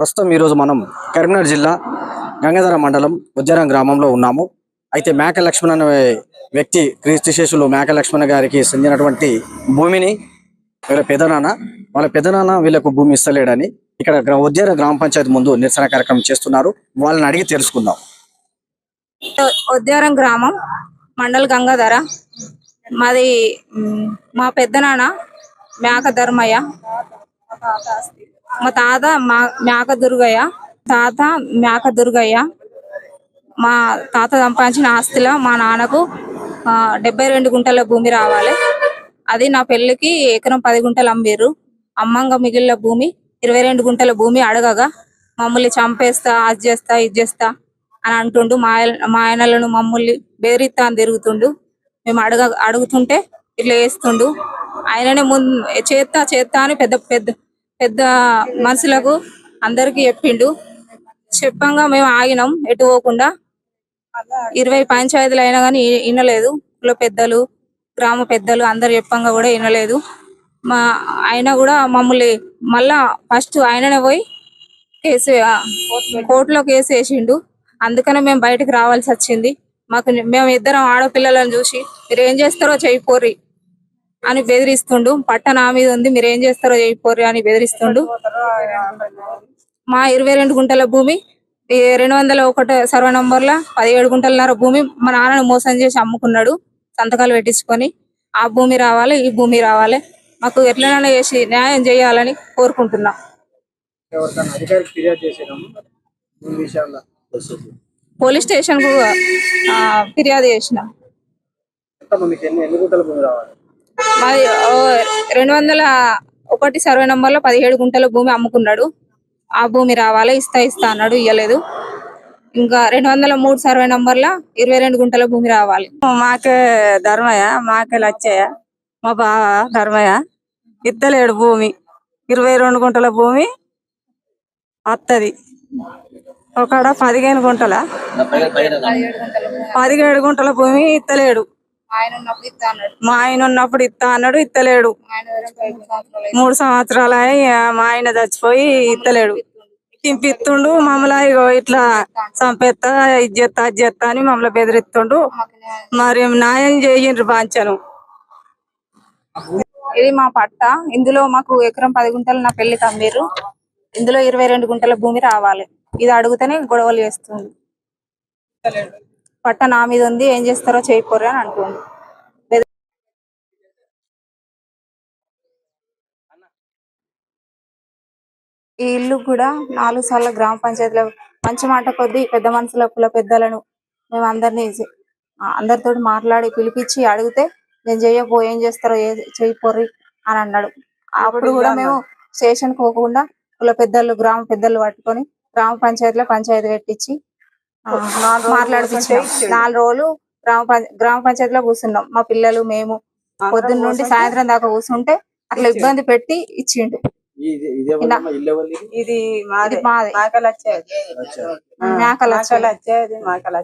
ప్రస్తుతం ఈరోజు మనం కరీంనగర్ జిల్లా గంగాధర మండలం ఉజ్జారం గ్రామంలో ఉన్నాము. అయితే మేక లక్ష్మణ్ అనే వ్యక్తి క్రీస్తు శేషులు మేక లక్ష్మణ్ గారికి చెందినటువంటి భూమిని వీళ్ళ పెదనాన్న వాళ్ళ పెదనాన్న వీళ్ళకు భూమి ఇస్తలేడని ఇక్కడ గ్రా- గ్రామ పంచాయతీ ముందు నిరసన కార్యక్రమం చేస్తున్నారు. వాళ్ళని అడిగి తెలుసుకుందాం. ఉద్యారం గ్రామం మండల్ గంగాధర. మాది మా పెద్దనాన్న మేక ధర్మయ్య మా తాత మా మేక దుర్గయ్య. తాత మేక దుర్గయ్య. మా తాత సంపాదించిన ఆస్తిలో మా నాన్నకు డెబ్బై రెండు గుంటల భూమి రావాలి. అది నా పెళ్ళికి ఎకరం పది గుంటలు అమ్మిర్రు. అమ్మంగా మిగిలిన భూమి ఇరవై రెండు గుంటల భూమి అడగగా మమ్మల్ని చంపేస్తా అది చేస్తా ఇది చేస్తా అని అంటుండు. మా ఆయన- మా ఆయనలను మమ్మల్ని బెదిరిస్తా అని తిరుగుతుండు. మేము అడగ అడుగుతుంటే ఇట్లా వేస్తుండు ఆయననే ముందు చేత్తా చేత్తా అని పెద్ద పెద్ద పెద్ద మనుషులకు అందరికి చెప్పిండు. చెప్పంగా మేము ఆగినాం ఎటు పోకుండా. ఇరవై పంచాయతీలు అయినా కానీ వినలేదు కుల పెద్దలు గ్రామ పెద్దలు అందరు చెప్పంగా కూడా వినలేదు మా ఆయన కూడా మమ్మల్ని మళ్ళా ఫస్ట్ ఆయననే పోయి కేసు కోర్టులో కేసు వేసిండు. అందుకనే మేము బయటకు రావాల్సి వచ్చింది. మాకు మేము ఇద్దరం ఆడపిల్లలను చూసి మీరు ఏం చేస్తారో చేయిపోర్రి అని బెదిరిస్తుండు. పట్ట నా మీద ఉంది మీరు ఏం చేస్తారో చేయిపోర్రి అని బెదిరిస్తుండు. మా ఇరవై రెండు గుంటల భూమి రెండు వందల ఒకటి సర్వ నంబర్ల పదిహేడు గుంటలన్నర భూమి మా నాన్నను మోసం చేసి అమ్ముకున్నాడు సంతకాలు పెట్టించుకొని. ఆ భూమి రావాలి ఈ భూమి రావాలి. మాకు ఎట్లనైనా చేసి న్యాయం చేయాలని కోరుకుంటున్నాం. పోలీస్ స్టేషన్కు ఫిర్యాదు చేసిన. మాది రెండు వందల ఒకటి సర్వే నంబర్లో పదిహేడు గుంటల భూమి అమ్ముకున్నాడు. ఆ భూమి రావాలి ఇస్తా ఇస్తా అన్నాడు ఇయ్యలేదు. ఇంకా రెండు వందల మూడు సర్వే నంబర్ ఇరవై రెండు గుంటల భూమి రావాలి. మాకే ధర్మయ్య మాకే లచ్చయ్య మా బావ ధర్మయ్య. ఇత్తలేడు భూమి ఇరవై రెండు గుంటల భూమి అత్తది. ఒకడ పదిహేను గుంటల. పదిహేడు గుంటల భూమి ఇత్తలేడు. ఇస్తా మా ఆయన ఉన్నప్పుడు ఇత్తా అన్నాడు ఇత్తలేడు మూడు సంవత్సరాలు అయి మా ఆయన చచ్చిపోయి ఇత్తలేడు తింపిత్తుండు మమ్మల్ని ఇగో ఇట్లా చంపేస్తా ఇది చేస్తా అది చేస్తా అని మమ్మల్ని బెదిరిస్తుండు. మరి న్యాయం చేయండ్రు బాంచను. ఇది మా పట్ట. ఇందులో మాకు ఎకరం పది గుంటలు నా పెళ్ళికి అమ్మిర్రు. ఇందులో ఇరవై రెండు గుంటల భూమి రావాలి. ఇది అడుగుతూనే గొడవలు చేస్తుంది. పట్ట నా మీద ఉంది ఏం చేస్తారో చేయకపోరు అని అంటుంది ఈ ఇల్లు కూడా నాలుగు సార్లు గ్రామ పంచాయతీలో మంచి మాట కొద్దీ పెద్ద మనుషుల కుల పెద్దలను మేము అందరినీ అందరితో మాట్లాడి పిలిపించి అడిగితే నేను చేయబో ఏం చేస్తారో ఏ- చేయిపోర్రి అని అన్నాడు. అప్పుడు కూడా మేము స్టేషన్ పోకుండా కుల పెద్దలు గ్రామ పెద్దలు పట్టుకొని గ్రామ పంచాయతీలో పంచాయతీ పెట్టించి మాట్లాడిపించాం నాలుగు రోజులు గ్రామ పంచ- గ్రామ పంచాయతీలో కూర్చున్నాం. మా పిల్లలు మేము పొద్దున్న నుండి సాయంత్రం దాకా కూర్చుంటే అట్లా ఇబ్బంది పెట్టి ఇచ్చిండు. ఇది మాది. మాకలు వచ్చేది అచ్చా. మేకలు వచ్చాయి. వచ్చేది మాకలు